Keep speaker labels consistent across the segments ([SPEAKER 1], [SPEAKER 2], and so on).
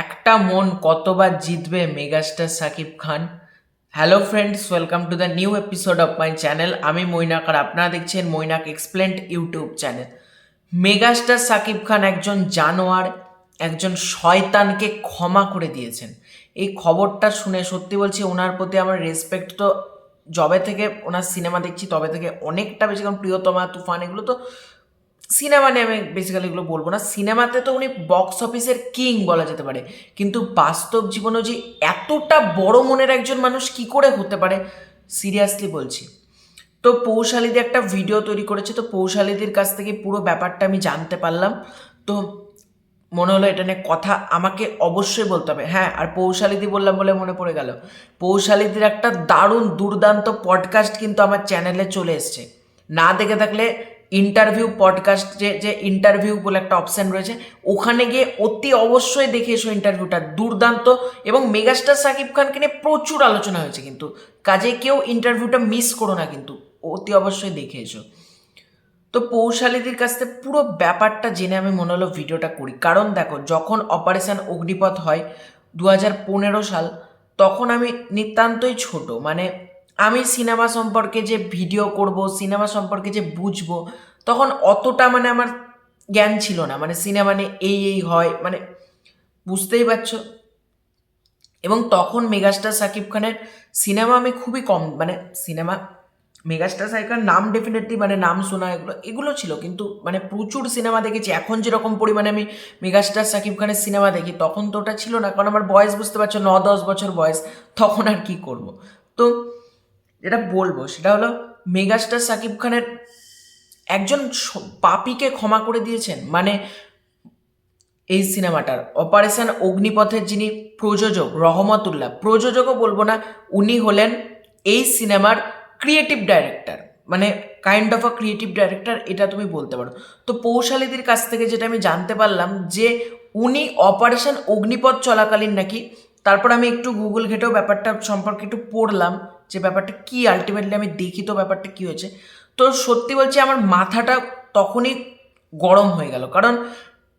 [SPEAKER 1] একটা মন কতবার জিতবে megastar Shakib Khan? Hello friends welcome to the new episode of my channel আমি মৈনাক আর আপনারা দেখছেন Mainak explained YouTube channel megastar Shakib Khan একজন জানোয়ার, একজন শয়তানকে ক্ষমা করে দিয়েছেন। এই খবরটা শুনে সত্যি বলছি ওনার প্রতি আমার রেসপেক্ট তো জবে থেকে ওনার সিনেমা দেখছি, তবে থেকে অনেকটা বেশি, কারণ প্রিয়তমা তুফান এগুলো তো সিনেমা নিয়ে আমি বেসিক্যালি এগুলো বলব না। সিনেমাতে তো উনি বক্স অফিসের কিং বলা যেতে পারে। কিন্তু বাস্তব জীবনেও যে এতটা বড় মনের একজন মানুষ কি করে হতে পারে? সিরিয়াসলি বলছি। তো পৌশালীদি একটা ভিডিও তৈরি করেছে। তো পৌশালীদির কাছ থেকে পুরো ব্যাপারটা আমি জানতে পারলাম। তো মনে হলো এটা নিয়ে কথা আমাকে অবশ্যই বলতে হবে। হ্যাঁ আর পৌশালীদি বললাম বলে মনে পড়ে গেল। পৌশালীদির একটা দারুণ দুর্দান্ত পডকাস্ট কিন্তু আমার চ্যানেলে চলে এসছে। না দেখে থাকলে ইন্টারভিউ পডকাস্ট যে যে ইন্টারভিউ বলে একটা অপশান রয়েছে, ওখানে গিয়ে অতি অবশ্যই দেখে এসো ইন্টারভিউটা দুর্দান্ত এবং মেগাস্টার সাকিব খানকে নিয়ে প্রচুর আলোচনা হয়েছে কিন্তু। কাজে কেউ ইন্টারভিউটা মিস করো না কিন্তু, অতি অবশ্যই দেখে এসো। তো পৌশালীদের কাছ থেকে পুরো ব্যাপারটা জেনে আমি মনে হলো ভিডিওটা করি। কারণ দেখো, যখন অপারেশন অগ্নিপথ হয় দু হাজার পনেরো সাল, তখন আমি নিতান্তই ছোট মানে আমি সিনেমা সম্পর্কে যে ভিডিও করব, সিনেমা সম্পর্কে যে বুঝব, তখন অতটা মানে আমার জ্ঞান ছিল না। মানে সিনেমা নিয়ে এই এই হয় মানে বুঝতেই পারছ? এবং তখন মেগাস্টার সাকিব খানের সিনেমা আমি খুবই কম মানে সিনেমা, মেগাস্টার সাকিব খান নাম ডেফিনেটলি মানে নাম শোনা এগুলো এগুলো ছিল। কিন্তু মানে প্রচুর সিনেমা দেখেছি। এখন যেরকম পরিমাণে আমি মেগাস্টার সাকিব খানের সিনেমা দেখি, তখন তো ওটা ছিল না। কারণ আমার বয়স বুঝতে পারছ, ন দশ বছর বয়স, তখন আর কি করব? তো যেটা বলব, সেটা হলো মেগাস্টার সাকিব খানের একজন পাপীকে ক্ষমা করে দিয়েছেন। মানে এই সিনেমাটার অপারেশন অগ্নিপথের যিনি প্রযোজক রহমতুল্লাহ, প্রযোজকও বলব না, উনি হলেন এই সিনেমার ক্রিয়েটিভ ডাইরেক্টর মানে kind of a creative director এটা তুমি বলতে পারো। তো পৌশালীদের কাছ থেকে যেটা আমি জানতে পারলাম যে উনি অপারেশন অগ্নিপথ চলাকালীন নাকি, তারপর আমি একটু গুগল ঘেটেও ব্যাপারটা সম্পর্কে একটু পড়লাম। যে ব্যাপারটা কি আলটিমেটলি আমি দেখি তো ব্যাপারটা কি হয়েছে। তো সত্যি বলছি আমার মাথাটা তখনই গরম হয়ে গেল। কারণ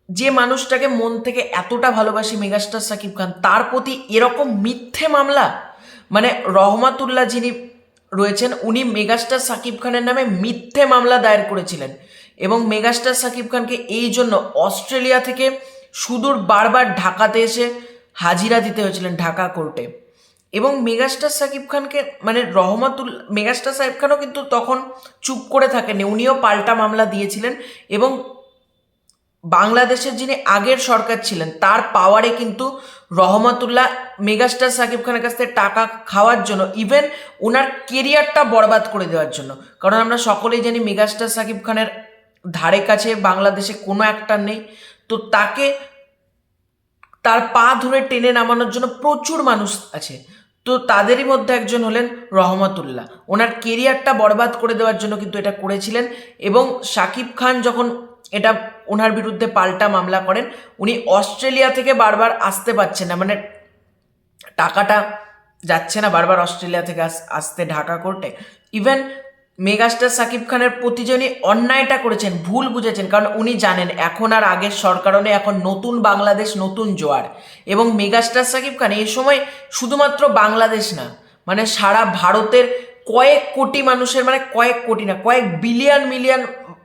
[SPEAKER 1] যে মানুষটাকে মন থেকে এতটা ভালোবাসি মেগাস্টার সাকিব খান, তার প্রতি এরকম মিথ্যে মামলা মানে রহমাতুল্লাহ যিনি রয়েছেন, উনি মেগাস্টার সাকিব খানের নামে মিথ্যে মামলা দায়ের করেছিলেন। এবং মেগাস্টার সাকিব খানকে এই জন্য অস্ট্রেলিয়া থেকে সুদূর বারবার ঢাকাতে এসে হাজিরা দিতে হয়েছিলেন ঢাকা কোর্টে। এবং মেগাস্টার সাকিব খানকে মানে রহমাতুল, মেগাস্টার সাহেব খানও কিন্তু তখন চুপ করে থাকেনি উনিও পাল্টা মামলা দিয়েছিলেন এবং বাংলাদেশের যিনি আগের সরকার ছিলেন, তার পাওয়ারে কিন্তু রহমতুল্লাহ মেগাস্টার সাকিব খানের কাছ থেকে টাকা খাওয়ার জন্য ইভেন ওনার কেরিয়ারটা বরবাদ করে দেওয়ার জন্য। কারণ আমরা সকলেই জানি মেগাস্টার সাকিব খানের ধারে কাছে বাংলাদেশে কোনো একটা নেই। তো তাকে, তার পা ধরে টেনে নামানোর জন্য প্রচুর মানুষ আছে। তো তাদেরই মধ্যে একজন হলেন রহমতুল্লাহ। ওনার কেরিয়ারটা বরবাদ করে দেওয়ার জন্য কিন্তু এটা করেছিলেন এবং শাকিব খান যখন এটা ওনার বিরুদ্ধে পাল্টা মামলা করেন, উনি অস্ট্রেলিয়া থেকে বারবার আসতে পারছেন না। মানে টাকাটা যাচ্ছে না বারবার অস্ট্রেলিয়া থেকে আস- আসতে ঢাকা কোর্টে। ইভেন মেগাস্টার সাকিব খানের প্রতিজনই অন্যায়টা করেছেন, ভুল বুঝেছেন। কারণ উনি জানেন, এখন আর আগের সরকারও নেই, এখন নতুন বাংলাদেশ, নতুন জোয়ার। এবং মেগাস্টার সাকিব খান এই সময় শুধুমাত্র বাংলাদেশ না মানে সারা ভারতের কয়েক কোটি মানুষের মানে কয়েক কোটি না, কয়েক বিলিয়ন, মিলিয়ন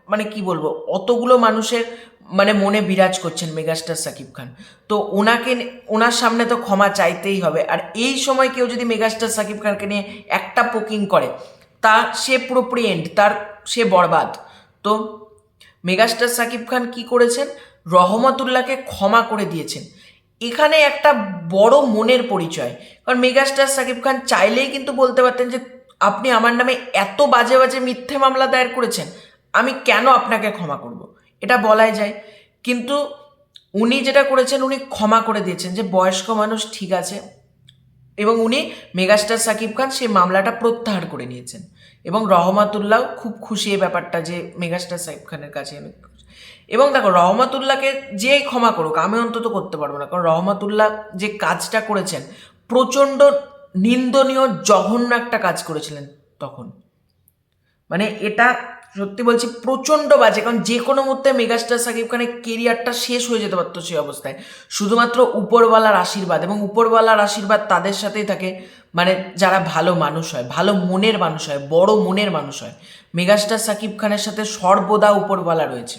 [SPEAKER 1] মানে কি বলব, অতগুলো মানুষের মানে মনে বিরাজ করছেন মেগাস্টার সাকিব খান। তো ওনাকে, ওনার সামনে তো ক্ষমা চাইতেই হবে। আর এই সময় কেউ যদি মেগাস্টার সাকিব খানকে নিয়ে একটা পোকিং করে তা সে পুরোপুরি এন্ড তার, সে বরবাদ। তো মেগাস্টার সাকিব খান কি করেছেন? রহমতুল্লাহকে ক্ষমা করে দিয়েছেন। এখানে একটা বড় মনের পরিচয়। কারণ মেগাস্টার সাকিব খান চাইলেই কিন্তু বলতে পারতেন যে, আপনি আমার নামে এত বাজে বাজে মিথ্যে মামলা দায়ের করেছেন, আমি কেন আপনাকে ক্ষমা করব? এটা বলাই যায়। কিন্তু উনি যেটা করেছেন, উনি ক্ষমা করে দিয়েছেন যে, বয়স্ক মানুষ ঠিক আছে এবং উনি মেগাস্টার সাকিব খান সেই মামলাটা প্রত্যাহার করে নিয়েছেন। এবং রহমাতুল্লাহ খুব খুশি এই ব্যাপারটা যে মেগাস্টার সাকিব খানের কাছে আমি এবং দেখো, রহমাতুল্লাহকে যে ক্ষমা করুক, আমি অন্তত করতে পারব না। কারণ রহমাতুল্লাহ যে কাজটা করেছেন, প্রচণ্ড নিন্দনীয়, জঘন্য একটা কাজ করেছিলেন তখন। মানে এটা সত্যি বলছি প্রচণ্ড বাজে, কারণ যে কোনো মুহূর্তে মেগাস্টার সাকিব খানের কেরিয়ারটা শেষ হয়ে যেতে পারতো সেই অবস্থায়। শুধুমাত্র উপরওয়ালার আশীর্বাদ এবং উপরওয়ালার আশীর্বাদ তাদের সাথেই থাকে মানে যারা ভালো মানুষ হয়, ভালো মনের মানুষ হয়, বড় মনের মানুষ হয়। মেগাস্টার সাকিব খানের সাথে সর্বদা উপরওয়ালা রয়েছে।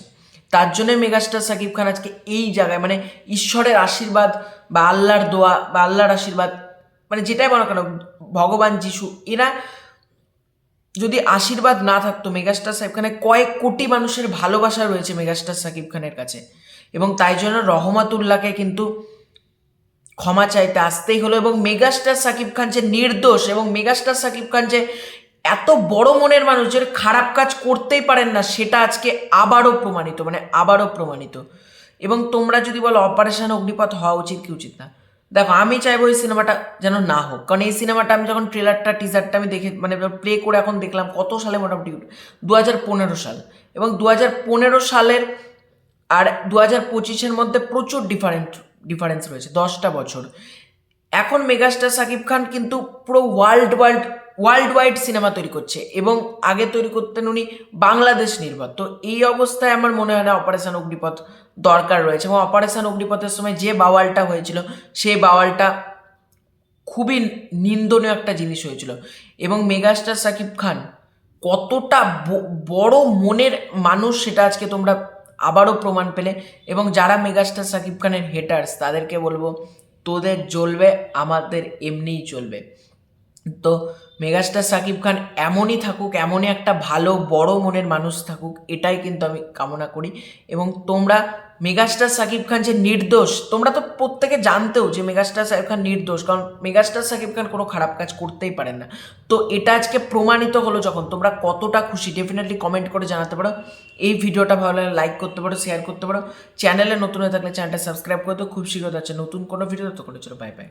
[SPEAKER 1] তার জন্যই মেগাস্টার সাকিব খান আজকে এই জায়গায় মানে ঈশ্বরের আশীর্বাদ বা আল্লাহর দোয়া বা আল্লাহর আশীর্বাদ মানে যেটাই বলো কেন, ভগবান যিশু, এরা যদি আশীর্বাদ না থাকতো মেগাস্টার সাকিব খানের কয়েক কোটি মানুষের ভালোবাসা রয়েছে মেগাস্টার সাকিব খানের কাছে। এবং তাই জন্য রহমাতুল্লাহকে কিন্তু ক্ষমা চাইতে আসতেই হলো এবং মেগাস্টার সাকিব খান যে নির্দোষ এবং মেগাস্টার সাকিব খান যে এত বড় মনের মানুষ যে খারাপ কাজ করতেই পারেন না, সেটা আজকে আবারও প্রমাণিত মানে আবারও প্রমাণিত। এবং তোমরা যদি বলো, অপারেশন অগ্নিপথ হওয়া উচিত কি উচিত না? দেখো, আমি চাইব এই সিনেমাটা যেন না হোক। কারণ এই সিনেমাটা আমি যখন ট্রেলারটা, টিজারটা আমি দেখে মানে প্লে করে এখন দেখলাম কত সালে মোটামুটি দু হাজার পনেরো সাল। এবং দু হাজার পনেরো সালের আর দু হাজার পঁচিশের মধ্যে প্রচুর ডিফারেন্ট ডিফারেন্স রয়েছে, দশটা বছর। এখন মেগাস্টার সাকিব খান কিন্তু পুরো world world world wide cinema তৈরি করছে এবং আগে তৈরি করতেন উনি বাংলাদেশ নির্ভর তো এই অবস্থায় আমার মনে হয় না অপারেশন অগ্নিপথ দরকার রয়েছে এবং অপারেশন অগ্নিপথের সময় যে বাওয়ালটা হয়েছিল, সেই বাওয়ালটা খুবই নিন্দনীয় একটা জিনিস হয়েছিল এবং মেগাস্টার সাকিব খান কতটা বড় মনের মানুষ সেটা আজকে তোমরা আবারও প্রমাণ পেলে এবং যারা মেগাস্টার সাকিব খানের হেটার্স তাদেরকে বলব, তোদের জ্বলবে, আমাদের এমনিই চলবে। তো মেগাস্টার সাকিব খান এমনই থাকুক, এমনই একটা ভালো, বড় মনের মানুষ থাকুক, এটাই কিন্তু আমি কামনা করি। এবং তোমরা মেগাস্টার সাকিব খান যে নির্দোষ, তোমরা তো প্রত্যেকে জানতেও যে মেগাস্টার সাকিব খান নির্দোষ, কারণ মেগাস্টার সাকিব খান কোনো খারাপ কাজ করতেই পারেন না। তো এটা আজকে প্রমাণিত হলো যখন তোমরা কতটা খুশি। ডেফিনেটলি কমেন্ট করে জানাতে পারো। এই ভিডিওটা ভালো লাগলে লাইক করতে পারো শেয়ার করতে পারো। চ্যানেলে নতুন হয়ে থাকলে চ্যানেলটা সাবস্ক্রাইব করে তো খুব শীঘ্র যাচ্ছে নতুন কোনো ভিডিও তো করে চলো বাই বাই